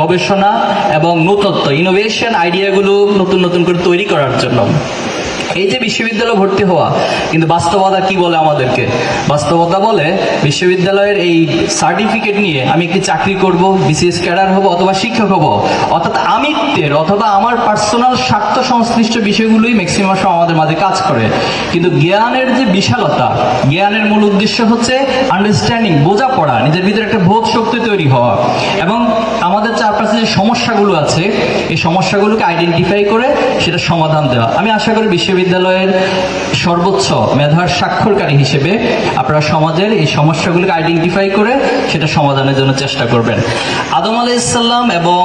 গবেষণা এবং নূতত্ব ইনোভেশন আইডিয়াগুলো নতুন নতুন করে তৈরি করার জন্য। এই যে বিশ্ববিদ্যালয় ভর্তি হওয়া, কিন্তু বাস্তবতা কি বলে আমাদেরকে? বাস্তবতা বলে বিশ্ববিদ্যালয়ের এই সার্টিফিকেট নিয়ে আমি একটি চাকরি করব বিসিএস ক্যাডার হব অথবা শিক্ষক হব। অর্থাৎ আমিত্বের অথবা আমার পার্সোনাল স্বার্থ সংশ্লিষ্ট বিষয়গুলোই ম্যাক্সিমাম সময় আমাদের মাঝে কাজ করে। কিন্তু জ্ঞানের যে বিশালতা, জ্ঞানের মূল উদ্দেশ্য হচ্ছে আন্ডারস্ট্যান্ডিং বোঝাপড়া, নিজের ভিতরে একটা বোধ শক্তি তৈরি হওয়া। এবং যে সমস্যাগুলো আছে, এই সমস্যাগুলোকে আইডেন্টিফাই করে সেটা সমাধান দেওয়া। আমি আশা করি বিশ্ববিদ্যালয়ের সর্বোচ্চ মেধার স্বাক্ষরকারী হিসেবে আপনারা সমাজের এই সমস্যাগুলোকে আইডেন্টিফাই করে সেটা সমাধানের জন্য চেষ্টা করবেন। আদম আলাইসাল্লাম এবং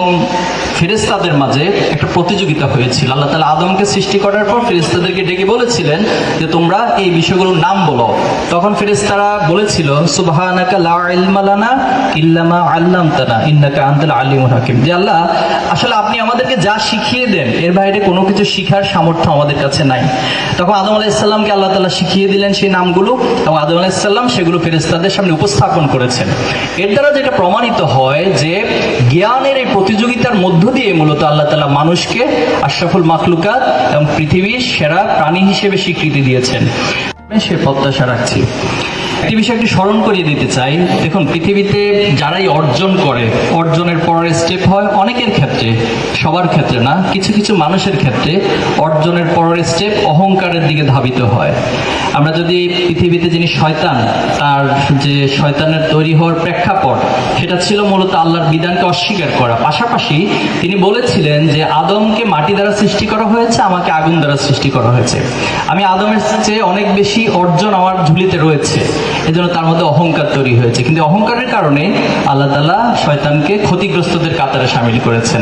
ফেরেস্তাদের মাঝে একটা প্রতিযোগিতা হয়েছিল। আল্লাহ তালা আদমকে সৃষ্টি করার পর ফেরেস্তাদেরকে ডেকে বলেছিলেন যে, তোমরা এই বিষয়গুলোর নাম বলো। তখন ফেরেস্তারা বলেছিল, সুবহানাকা লা ইলমা লানা ইল্লা মা আল্লামতানা, ইন্নাকা আনতাল আলিমুল হাকিম। আল্লাহ, আসলে আপনি আমাদেরকে যা শিখিয়ে দেন, এর বাইরে কোনো কিছু শিখার সামর্থ্য আমাদের কাছে নাই। তখন আদম আলাইসাল্লামকে আল্লাহ তালা শিখিয়ে দিলেন সেই নামগুলো এবং আদম আলাইসাল্লাম সেগুলো ফেরেস্তাদের সামনে উপস্থাপন করেছেন। এর দ্বারা যেটা প্রমাণিত হয় যে জ্ঞানের এই প্রতিযোগিতার মধ্য দিয়ে মূলত আল্লাহ তালা মানুষকে আশরাফুল মাখলুকাত এবং পৃথিবীর সেরা প্রাণী হিসেবে স্বীকৃতি দিয়েছেন। সে প্রত্যাশা রাখছি। একটি বিষয় একটু স্মরণ করিয়ে দিতে চাই। দেখুন, পৃথিবীতে যারাই অর্জন করে, অর্জনের পরের স্টেপ হয়, অনেকের ক্ষেত্রে, সবার ক্ষেত্রে না, কিছু কিছু মানুষের ক্ষেত্রে অর্জনের পরের স্টেপ অহংকারের দিকে ধাবিত হয়। আমরা যদি পৃথিবীতে যিনি শয়তান, তার যে শয়তানের তৈরি হওয়ার প্রেক্ষাপট, সেটা ছিল মূলত আল্লাহর বিধানকে অস্বীকার করা। পাশাপাশি তিনি বলেছিলেন যে, আদমকে মাটি দ্বারা সৃষ্টি করা হয়েছে, আমাকে আগুন দ্বারা সৃষ্টি করা হয়েছে। আমি আদমের চেয়ে অনেক বেশি অর্জন আমার ঝুলিতে রয়েছে, এজন্য তার মধ্যে অহংকার তৈরি হয়েছে। কিন্তু অহংকারের কারণে আল্লাহ তালা শয়তানকে ক্ষতিগ্রস্তদের কাতারে সামিল করেছেন।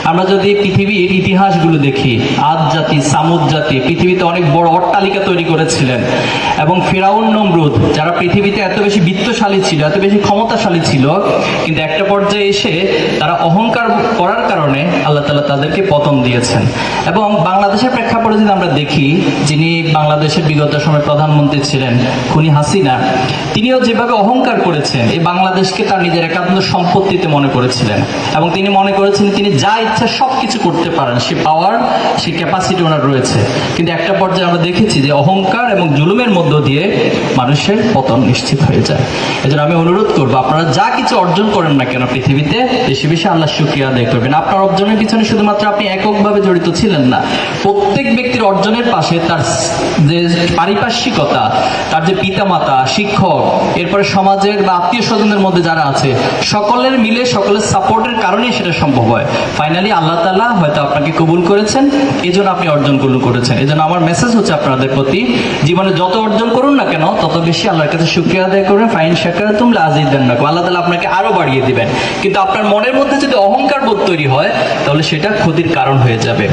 আমরা যদি পৃথিবীর ইতিহাসগুলো দেখি, আদ জাতি, সামুদ জাতি, পৃথিবীতে অনেক বড় অট্টালিকা তৈরি করেছিলেন। এবং ফেরাউন নমরুদ, যারা পৃথিবীতে এত বেশি বিত্তশালী ছিল, এত বেশি ক্ষমতাশালী ছিল, কিন্তু একটা পর্যায়ে এসে তারা অহংকার করার কারণে আল্লাহ তালা তাদেরকে পতন দিয়েছেন। এবং বাংলাদেশের প্রেক্ষাপটে যদি আমরা দেখি, যিনি বাংলাদেশের বিগত সময় প্রধানমন্ত্রী ছিলেন, খুনি হাসিনা, তিনিও যেভাবে অহংকার করেছেন, এই বাংলাদেশকে তার নিজের একান্ত সম্পত্তিতে মনে করেছিলেন। এবং তিনি মনে করেছেন তিনি যা ইচ্ছা সব কিছু করতে পারেন। সে পাওয়ার সে ক্যাপাসিটি ওনার রয়েছে। কিন্তু একটা পর্যায়ে আমরা দেখেছি যে অহংকার এবং জুলুমের মধ্য দিয়ে মানুষের পতন নিশ্চিত হয়ে যায়। এজন্য আমি অনুরোধ করব, আপনারা যা কিছু অর্জন করেন না কেন পৃথিবীতে, বেশি বেশি আল্লাহ শুক্রিয়া আদায় করবেন। আপনার অর্জনের পিছনে শুধুমাত্র আপনি এককভাবে জড়িত ছিলেন না। প্রত্যেক ব্যক্তির অর্জনের পাশে তার যে পারিপার্শ্বিকতা, তার যে পিতামাতা, শিক্ষক, এরপরে সমাজের বা আত্মীয় স্বজনের মধ্যে যারা আছে, সকলের মিলে, সকলের সাপোর্টের কারণেই সেটা সম্ভব হয়। ফাইনালি আল্লাহ তালা হয়তো আপনাকে কবুল করেছেন এই জন্য আপনি অর্জনগুলো করেছেন। এই জন্য আমার মেসেজ হচ্ছে আপনাদের প্রতি, জীবনে যত অর্জন করুন না কেন, তত বেশি আল্লাহর কাছে শুক্রিয়া আদায় করবেন। ফাইন শাকারা তুমি আজিজ দেন না আল্লাহ তালা আপনাকে আরও বাড়িয়ে দিবেন। কিন্তু আপনার মনের মধ্যে যদি অহংকার বোধ তৈরি হয়, তাহলে সেটা ক্ষতির কারণ হয়ে যাবে।